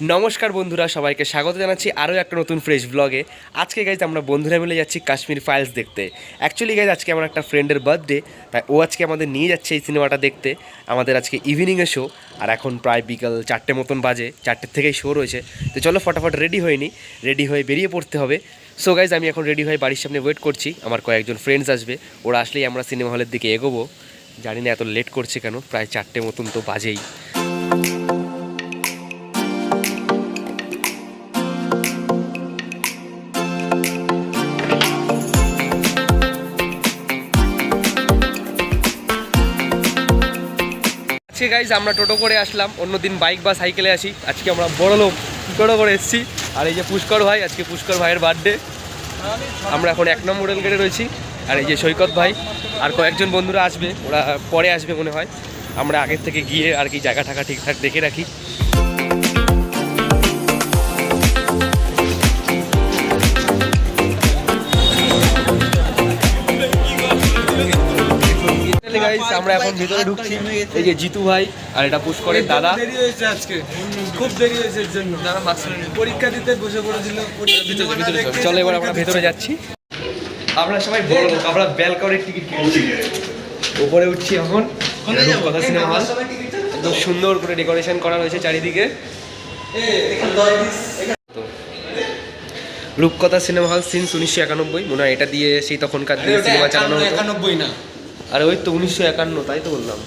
নমস্কার বন্ধুরা, সবাইকে স্বাগত জানাচ্ছি আরও একটা নতুন ফ্রেশ ব্লগে আজকে গাইজ আমরা বন্ধুরা মিলে যাচ্ছি কাশ্মীর ফাইলস দেখতে। অ্যাকচুয়ালি গাইজ আজকে আমার একটা ফ্রেন্ডের বার্থডে তাই ও আজকে আমাদের নিয়ে যাচ্ছে এই সিনেমাটা দেখতে। আমাদের আজকে ইভিনিংয়ে শো আর এখন প্রায় বিকাল চারটে মতন বাজে চারটের থেকেই শো রয়েছে। তো চলো ফটাফট রেডি হয়নি রেডি হয়ে বেরিয়ে পড়তে হবে। সো গাইজ আমি এখন রেডি হয়ে বাড়ির সামনে ওয়েট করছি, আমার কয়েকজন ফ্রেন্ডস আসবে, ওরা আসলেই আমরা সিনেমা হলের দিকে এগোবো। জানি না এত লেট করছে কেন, প্রায় চারটে মতন তো বাজেই। গাইজ আমরা টোটো করে আসলাম। অন্যদিন বাইক বা সাইকেলে আসি। আজকে আমরা বড় লোক টোটো করে এসেছি। আর এই যে পুষ্কর ভাই, আজকে পুষ্কর ভাইয়ের বার্থডে আমরা এখন এক নম্বর রেল গেটে রয়েছি। আর এই যে সৈকত ভাই, আর কয়েকজন বন্ধুরা আসবে, ওরা পরে আসবে মনে হয়। আমরা আগের থেকে গিয়ে আর কি জায়গা টাকা ঠিকঠাক দেখে রাখি। আমরা এখন ভিতরে ঢুকছি। এই যে জিতু ভাই আর এটা পুষ্করের দাদা। দেরি হয়েছে আজকে। খুব দেরি হয়েছে এর জন্য। দাদা পরীক্ষা দিতে বসে পড়েছিল ভিতরে, ভিতরে চলো। এবার আমরা ভেতরে যাচ্ছি। আমরা সবাই বড় লোক আমরা ব্যালকনির টিকিট কিনেছি। উপরে উঠছি এখন রূপকথা সিনেমা হল। একদম সুন্দর করে ডেকোরেশন করা রয়েছে চারিদিকে। রূপকথা সিনেমা হল সিন্স উনিশশো একানব্বই। মনে হয় এটা দিয়ে সেই তখনকার দিনে সিনেমা চালানো হতো। একানব্বই না। আরে ওই তো উনিশশো একান্ন তাই তো বললাম।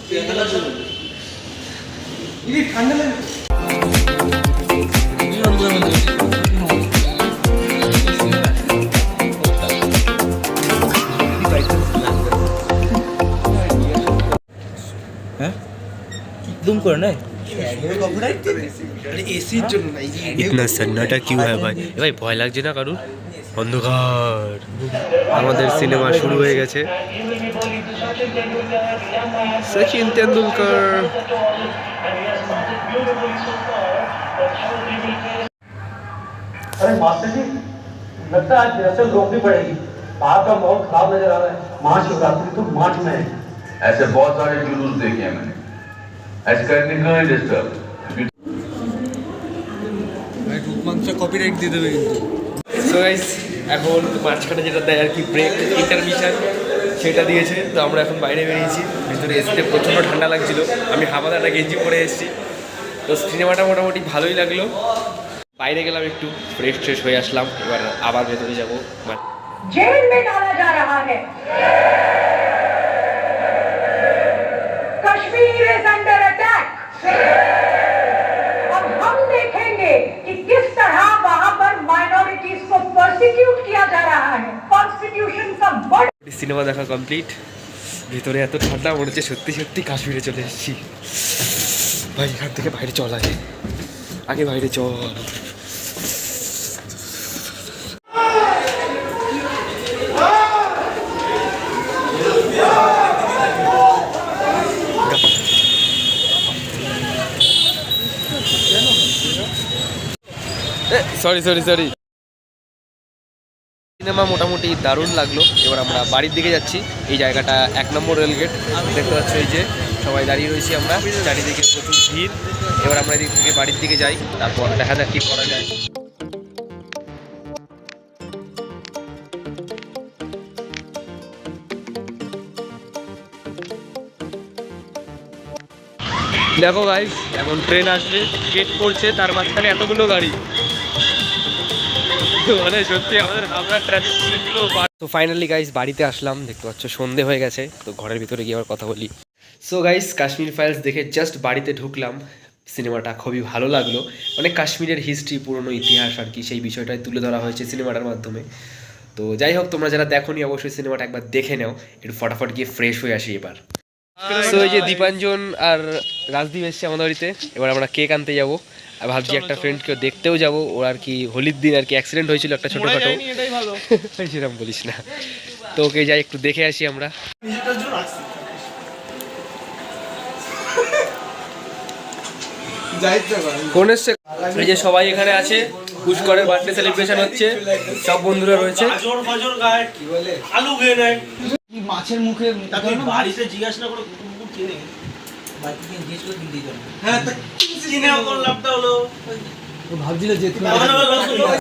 হ্যাঁ? ভাই? এ ভাই ভয় লাগছে না কারুর? অন্ধকার। আমাদের সিনেমা শুরু হয়ে গেছে সচিন তেন্ডুলকর अरे मास्टर जी लगता है आज रिहर्सल रोकनी पड़ेगी बाहर का माहौल खराब नजर आ रहा है महाशिवरात्रि तो मार्च में है ऐसे बहुत सारे जुलूस देखे हैं मैंने ऐसे करने को नहीं डिस्टर्ब রূপমাংস কপিরাইট দিয়ে দেবে কিন্তু সো গাইস এখন মাঝখানে যেটা দেয় আর কি ব্রেক ইন্টারমিশন সেটা দিয়েছে। তো আমরা এখন বাইরে বেরিয়েছি। ভিতরে এসে প্রচণ্ড ঠান্ডা লাগছিল। আমি হাবাদাটা গেঞ্জি পরে এসেছি। তো সিনেমাটা মোটামুটি ভালোই লাগল। বাইরে গেলাম একটু ফ্রেশ ফ্রেশ হয়ে আসলাম। এবার আবার ভেতরে যাব। জেল মে ডালা যা সিনেমা দেখা কমপ্লিট ভেতরে এত ঠান্ডা মনে হচ্ছে সত্যি সত্যি কাশ্মীরে চলে এসেছি। ভাই এখান থেকে বাইরে চল আগে। আগে বাইরে চল। সরি সরি সরি সিনেমা মোটামুটি দারুণ লাগল। এবার আমরা বাড়ির দিকে যাচ্ছি। এই জায়গাটা এক নম্বর রেলগেট দেখতে পাচ্ছ এই যে সবাই দাঁড়িয়ে রয়েছি আমরা। চারিদিকে প্রচুর ভিড়। এবার আমরা এদিক থেকে বাড়ির দিকে যাই। তারপর দেখা যাক কি করা যায়। দেখো গাইস এখন ট্রেন আসবে গেট করছে তার মাঝখানে এতগুলো গাড়ি। মানে সত্যি আমাদের তো ফাইনালি গাইস বাড়িতে আসলাম দেখতে পাচ্ছ সন্ধে হয়ে গেছে তো ঘরের ভিতরে গিয়ে আবার কথা বলি। সো গাইস কাশ্মীর ফাইলস দেখে জাস্ট বাড়িতে ঢুকলাম সিনেমাটা খুবই ভালো লাগল। মানে কাশ্মীরের হিস্ট্রি পুরনো ইতিহাস আর কি সেই বিষয়টাই তুলে ধরা হয়েছে সিনেমাটার মাধ্যমে। তো যাই হোক তোমরা যারা দেখোনি অবশ্যই সিনেমাটা একবার দেখে নাও একটু ফটাফট গিয়ে ফ্রেশ হয়ে আসি এবার। সো এই যে দীপাঞ্জন আর রাজদীপ এসছে আমাদের বাড়িতে এবার আমরা কেক আনতে যাব। ভাবছি একটা ফ্রেন্ডকে দেখতেও যাব ওর আর কি হোলির দিন আর কি অ্যাক্সিডেন্ট হয়েছিল একটা ছোটোখাটো। সেরকম বলিস না। তো ওকে যাই একটু দেখে আসি আমরা। কোন এসছে? এই যে সবাই এখানে আছে পুষ্করের বার্থডে সেলিব্রেশন হচ্ছে সব বন্ধুরা রয়েছে। কি বলে আলু খেয়ে নেয়। মাছের মুখে বাড়িতে জিজ্ঞাসা করে কুকুর কুকুর চেনে হ্যাঁ চিনে লাভটা হলো ভাবছিল যে ব্যস্ত